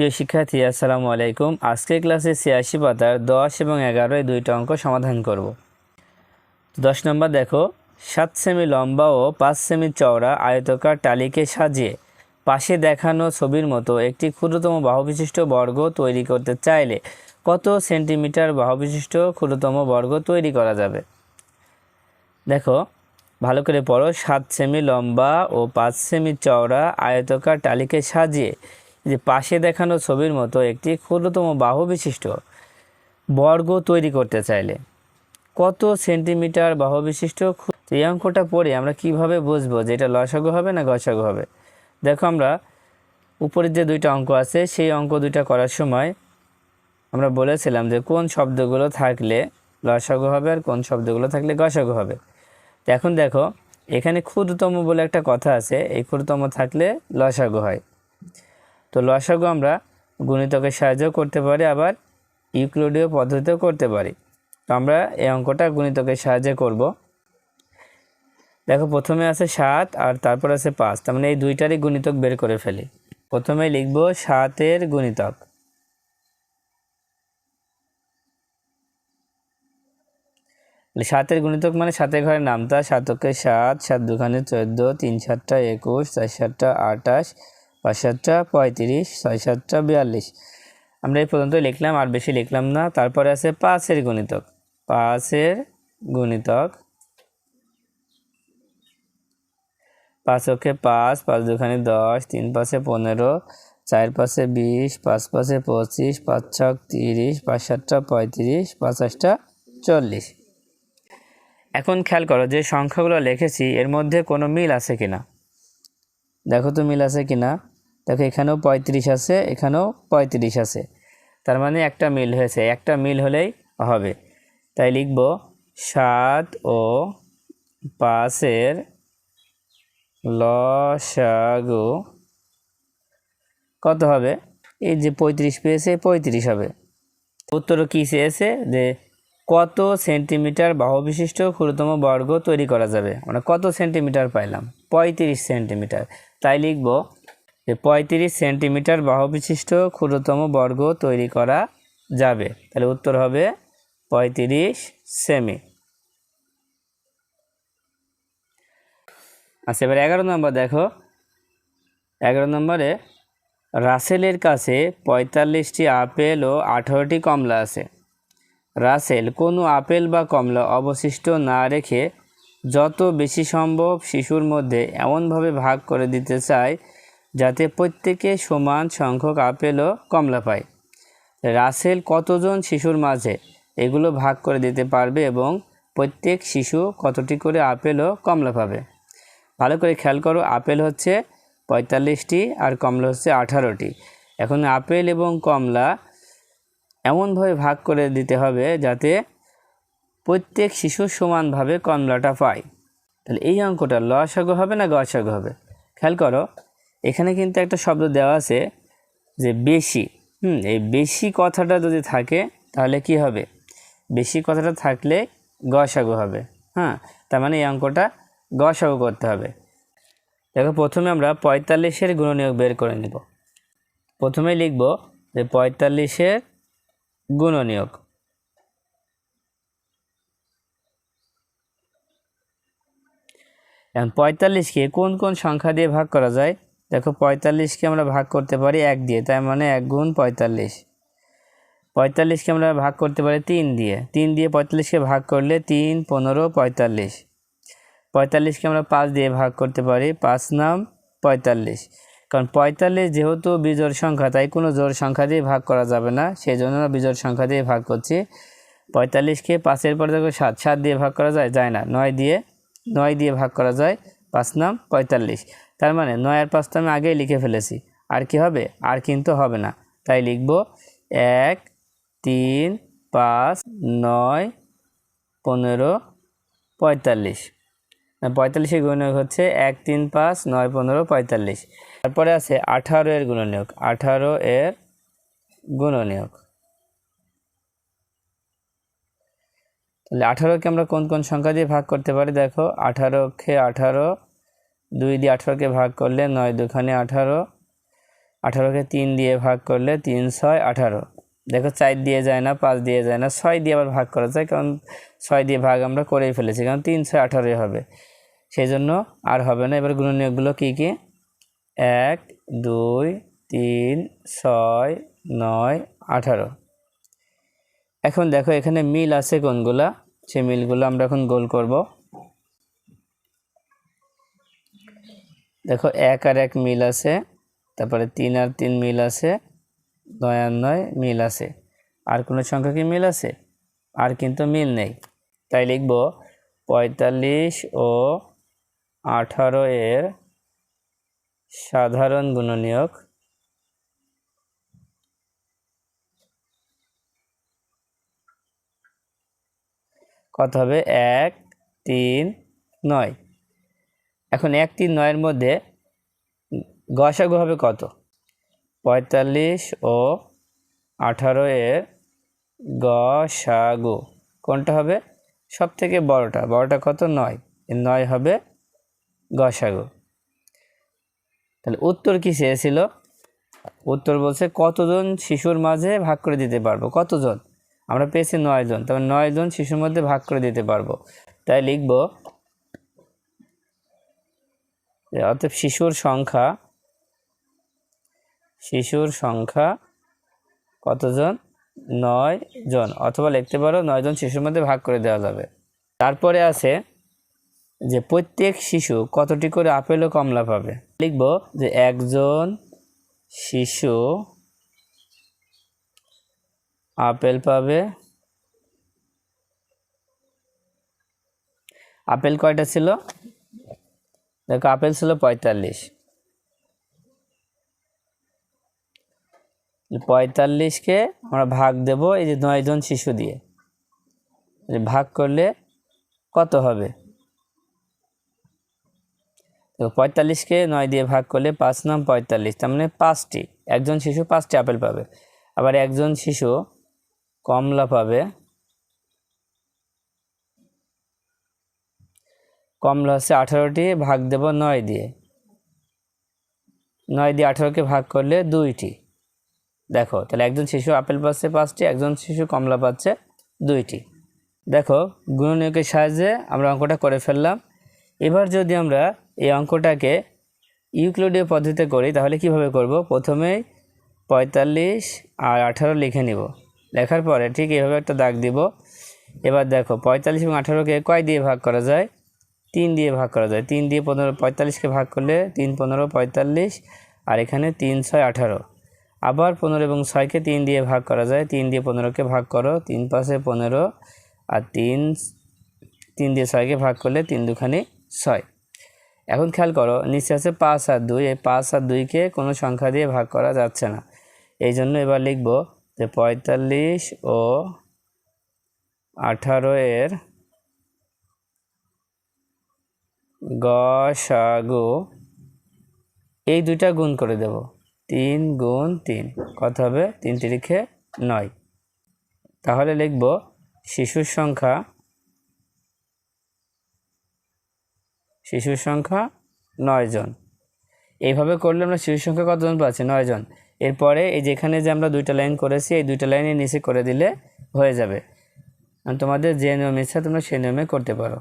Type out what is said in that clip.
প্রিয় শিক্ষার্থী, আসসালামু আলাইকুম। আজকের ক্লাসে ছিয়াশি পাতার দশ এবং এগারো এই দুইটা অঙ্ক সমাধান করব। দশ নম্বর দেখো, সাত সেমি লম্বা ও পাঁচ সেমি চওড়া আয়তকার টালিকে সাজিয়ে পাশে দেখানো ছবির মতো একটি ক্ষুদ্রতম বাহুবিশিষ্ট বর্গ তৈরি করতে চাইলে কত সেন্টিমিটার বাহুবিশিষ্ট ক্ষুদ্রতম বর্গ তৈরি করা যাবে? দেখো, ভালো করে পড়ো, সাত সেমি লম্বা ও পাঁচ সেমি চওড়া আয়তকার টালিকে সাজিয়ে যে পাশে দেখানো ছবির মতো একটি ক্ষুদ্রতম বাহু বিশিষ্ট বর্গ তৈরি করতে চাইলে। কত সেন্টিমিটার বাহু বিশিষ্ট এই অঙ্কটা পড়ে আমরা কীভাবে বুঝব যে এটা লসাগু হবে না গসাগু হবে? দেখো আমরা উপরের যে দুইটা অঙ্ক আছে, সেই অঙ্ক দুইটা করার সময় আমরা বলেছিলাম যে কোন শব্দগুলো থাকলে লসাগু হবে আর কোন শব্দগুলো থাকলে গসাগু হবে। এখন দেখো, এখানে ক্ষুদ্রতম বলে একটা কথা আছে, এই ক্ষুদ্রতম থাকলে লসাগু হয়। তো লসাগু আমরা গুণিতকের সাহায্যেও করতে পারি, আবার ইউক্লিডীয় পদ্ধতিতেও করতে পারি। তো আমরা এই অঙ্কটা গুণিতকের সাহায্যে করব। দেখো, প্রথমে আছে সাত আর তারপর আছে পাঁচ। তার মানে এই দুইটারই গুণিতক বের করে ফেলি। প্রথমে লিখব সাতের গুণিতক। সাতের গুণিতক মানে সাতের ঘরের নামতা। সাতকে সাত সাত দুখানে চোদ্দ, তিন সাতটা একুশ, চার সাতটা আটাশ পাঁচ সাতটা, পঁয়ত্রিশ, ছয় সাতটা, বিয়াল্লিশ। আমরা এই পর্যন্ত লিখলাম, আর বেশি লিখলাম না। তারপরে আছে পাঁচের গুণিতক। পাঁচের গুণিতক পাঁচ ওকে পাঁচ পাঁচ দুখানে দশ, তিন পাশে পনেরো, চার পাশে বিশ, পাঁচ পাশে পঁচিশ, পাঁচ ছক তিরিশ, পাঁচ সাতটা, পঁয়ত্রিশ, পাঁচ আটটা, চল্লিশ। এখন খেয়াল করো যে সংখ্যাগুলো লিখেছি, এর মধ্যে কোনো মিল আছে কিনা? দেখো তো মিল আছে কি না দেখো এখানেও পঁয়ত্রিশ আছে, এখানেও পঁয়ত্রিশ আছে। তার মানে একটা মিল হয়েছে। একটা মিল হলেই হবে। তাই লিখব সাত ও পাঁচের লসাগু কত হবে? এই যে পঁয়ত্রিশ পেয়েছে, পঁয়ত্রিশ হবে। উত্তরও কী চেয়েছে যে কত সেন্টিমিটার বাহু বিশিষ্ট ক্ষুদ্রতম বর্গ তৈরি করা যাবে? আমরা কত সেন্টিমিটার পাইলাম? পঁয়ত্রিশ সেন্টিমিটার। তাই লিখব যে পঁয়ত্রিশ সেন্টিমিটার বাহু বিশিষ্ট ক্ষুদ্রতম বর্গ তৈরি করা যাবে। তাহলে উত্তর হবে পঁয়ত্রিশ সেমি। আচ্ছা এবার এগারো নম্বর দেখো। এগারো নম্বরে রাসেলের কাছে পঁয়তাল্লিশটি আপেল ও আঠারোটি কমলা আছে। রাসেল, কোনো আপেল বা কমলা অবশিষ্ট না রেখে যত বেশি সম্ভব শিশুর মধ্যে এমনভাবে ভাগ করে দিতে চায় যাতে প্রত্যেকে সমান সংখ্যক আপেল ও কমলা পায়। রাসেল কতজন শিশুর মাঝে এগুলো ভাগ করে দিতে পারবে এবং প্রত্যেক শিশু কতটি করে আপেল ও কমলা পাবে? ভালো করে খেয়াল করো, আপেল হচ্ছে পঁয়তাল্লিশটি আর কমলা হচ্ছে আঠারোটি। এখন আপেল এবং কমলা এমনভাবে ভাগ করে দিতে হবে যাতে প্রত্যেক শিশু সমানভাবে কমলাটা পায়। তাহলে এই অঙ্কটা ল লসাগু হবে না গসাগু হবে? খেয়াল করো, এখানে কিন্তু একটা শব্দ দেওয়া আছে যে বেশি। হুম, এই বেশি কথাটা যদি থাকে, তাহলে কি হবে? বেশি কথাটা থাকলে গসাগু হবে। হ্যাঁ তার মানে এই অঙ্কটা গসাগু করতে হবে। দেখো, প্রথমে আমরা পঁয়তাল্লিশের গুণনীয়ক বের করে নিব। প্রথমে লিখব যে পঁয়তাল্লিশের গুণনীয়ক। এখন পঁয়তাল্লিশকে কোন কোন সংখ্যা দিয়ে ভাগ করা যায়? দেখো পঁয়তাল্লিশকে আমরা ভাগ করতে পারি এক দিয়ে, তার মানে এক গুণ পঁয়তাল্লিশ। পঁয়তাল্লিশকে আমরা ভাগ করতে পারি তিন দিয়ে তিন দিয়ে পঁয়তাল্লিশকে ভাগ করলে তিন, পনেরো, পঁয়তাল্লিশ। পঁয়তাল্লিশকে আমরা পাঁচ দিয়ে ভাগ করতে পারি, পাঁচ নাম পঁয়তাল্লিশ। কারণ পঁয়তাল্লিশ যেহেতু বিজোড় সংখ্যা, তাই কোনো জোড় সংখ্যা দিয়ে ভাগ করা যাবে না। সেই জন্য বিজোড় সংখ্যা দিয়ে ভাগ করছি। পঁয়তাল্লিশকে পাঁচের পর দেখো সাত সাত দিয়ে ভাগ করা যায়? যায় না। নয় দিয়ে নয় দিয়ে ভাগ করা যায়। পাঁচ নাম পঁয়তাল্লিশ। তার মানে নয় আর পাঁচ তো আমি আগেই লিখে ফেলেছি। আর কি হবে? আর কিন্তু হবে না। তাই লিখব এক, তিন, পাঁচ, নয়, পনেরো, পঁয়তাল্লিশ। পঁয়তাল্লিশের গুণনীয়ক হচ্ছে এক, তিন, পাঁচ, নয়, পনেরো, পঁয়তাল্লিশ। তারপরে আছে আঠারো এর গুণনীয়ক। আঠারো এর গুণনীয়ক। তাহলে আঠারোকে আমরা কোন কোন সংখ্যা দিয়ে ভাগ করতে পারি? দেখো, আঠারোকে আঠারো, দুই দিয়ে আঠারোকে ভাগ করলে নয়, দুখানে আঠারো। আঠারোকে তিন দিয়ে ভাগ করলে তিন, ছয়, আঠারো। দেখো চার দিয়ে যায় না, পাঁচ দিয়ে যায় না, ছয় দিয়ে আবার ভাগ করা যায়, কারণ ছয় দিয়ে ভাগ আমরা করেই ফেলেছি, কারণ তিন ছয় আঠারোই হবে। সেই জন্য আর হবে না। এবার গুণনীয়কগুলো কী কী? এক, দুই, তিন, ছয়, নয়, আঠারো। এখন দেখো এখানে মিল আছে কোনগুলা? সেই মিলগুলো আমরা এখন গোল করব। দেখো এক আর এক মিল আছে, তারপরে তিন আর তিন মিল আছে নয় মিল আছে। আর কোনো সংখ্যা কি মিল আছে? আর কিন্তু মিল নেই। তাই লিখব পঁয়তাল্লিশ ও আঠারো এর সাধারণ গুণনীয়ক কত হবে? এক, তিন, নয়। এখন এক, তিন, নয়ের মধ্যে গসাগু হবে কত? পঁয়তাল্লিশ ও আঠারো এর গসাগু কোনটা হবে? সব থেকে বড়টা। বড়টা কত? নয়। নয় হবে গসাগু তাহলে উত্তর কি চেয়েছিল? উত্তর বলছে, কতজন শিশুর মাঝে ভাগ করে দিতে পারব? কতজন? আমরা পেয়েছি নয় জন। তবে নয় জন শিশুর মধ্যে ভাগ করে দিতে পারব। তাই লিখব অর্থাৎ শিশুর সংখ্যা শিশুর সংখ্যা কতজন? নয় জন। অথবা লিখতে পারো নয় জন শিশুর মধ্যে ভাগ করে দেওয়া যাবে। তারপরে আছে যে প্রত্যেক শিশু কতটি করে আপেল ও কমলা পাবে? লিখব যে একজন শিশু আপেল পাবে। আপেল কয়টা ছিল? দেখো, আপেল ছিল পঁয়তাল্লিশ। পঁয়তাল্লিশকে আমরা ভাগ দেব এই যে নয়জন শিশু দিয়ে। ভাগ করলে কত হবে? তো পঁয়তাল্লিশকে নয় দিয়ে ভাগ করলে পাঁচ নাম পঁয়তাল্লিশ, তার মানে পাঁচটি। একজন শিশু পাঁচটি আপেল পাবে। আবার একজন শিশু কমলা পাবে। কমলা হচ্ছে আঠারোটি, ভাগ দেব নয় দিয়ে। নয় দিয়ে আঠারোকে ভাগ করলে দুইটি। দেখো, তাহলে একজন শিশু আপেল পাচ্ছে পাঁচটি, একজন শিশু কমলা পাচ্ছে দুইটি। দেখো, গুণনীয়কের সাহায্যে আমরা অঙ্কটা করে ফেললাম। এবার যদি আমরা এই অঙ্কটাকে ইউক্লিডীয় পদ্ধতিতে করি, তাহলে কীভাবে করব? প্রথমেই পঁয়তাল্লিশ আর আঠারো লিখে নিব। লেখার পরে ঠিক এভাবে একটা দাগ দিব। এবার দেখো, পঁয়তাল্লিশ এবং আঠারোকে কয় দিয়ে ভাগ করা যায়? তিন দিয়ে ভাগ করা যায়। তিন দিয়ে পনেরো, পঁয়তাল্লিশকে ভাগ করলে তিন, পনেরো, পঁয়তাল্লিশ, আর এখানে তিন, ছয়, আঠারো। আবার পনেরো এবং ছয়কে তিন দিয়ে ভাগ করা যায়। তিন দিয়ে পনেরোকে ভাগ করো। তিন পাশে পনেরো আর তিন তিন দিয়ে ছয়কে ভাগ করলে তিন দুখানি ছয়। এখন খেয়াল করো, নিচে আছে পাঁচ আর দুই। এই পাঁচ আর দুইকে কোনো সংখ্যা দিয়ে ভাগ করা যাচ্ছে না। এই জন্য এবার লিখব যে পঁয়তাল্লিশ ও আঠারো এর গসাগু এই দুইটা গুণ করে দেব। তিন গুণ তিন। কত হবে? তিন তিরিখে নয়। তাহলে লিখব শিশুর সংখ্যা শিশুর সংখ্যা নয় জন। এইভাবে করলে আমরা শিশুর সংখ্যা কতজন পাচ্ছি? নয় জন। এরপরে এই যেখানে যে আমরা দুইটা লাইন করেছি, এই দুইটা লাইনের নিচে করে দিলে হয়ে যাবে। তোমাদের যে নিয়ম ইচ্ছা তোমরা সেই নিয়মে করতে পারো।